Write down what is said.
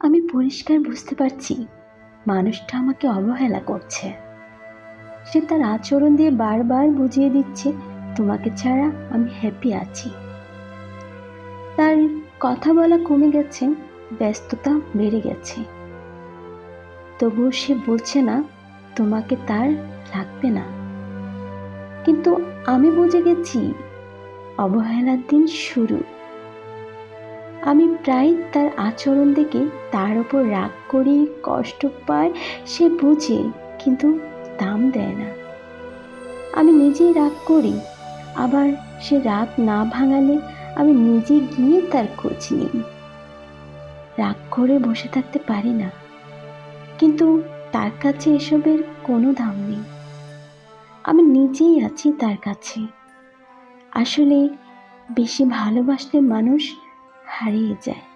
আমি পরিষ্কার বুঝতে পারছি। মানুষটা আমাকে অবহেলা করছে। সে তার আচরণ দিয়ে বারবার বুঝিয়ে দিচ্ছে, তোমাকে ছাড়া আমি হ্যাপি আছি। তার কথা বলা কমে গেছে, ব্যস্ততা বেড়ে গেছে। তবুও সে বলছে না, তোমাকে তার লাগবে না। কিন্তু আমি বুঝে গেছি, অবহেলার দিন শুরু। আমি প্রায় তার আচরণ দেখে তার ওপর রাগ করি, কষ্ট পায়, সে বুঝে কিন্তু দাম দেয় না। আমি নিজেই রাগ করি, আবার সে রাগ না ভাঙালে আমি নিজে গিয়ে তার খোঁজ নিই। রাগ করে বসে থাকতে পারি না, কিন্তু তার কাছে এসবের কোনো দাম নেই। আমি নিজেই আছি তার কাছে। আসলে বেশি ভালোবাসলে মানুষ 还历在。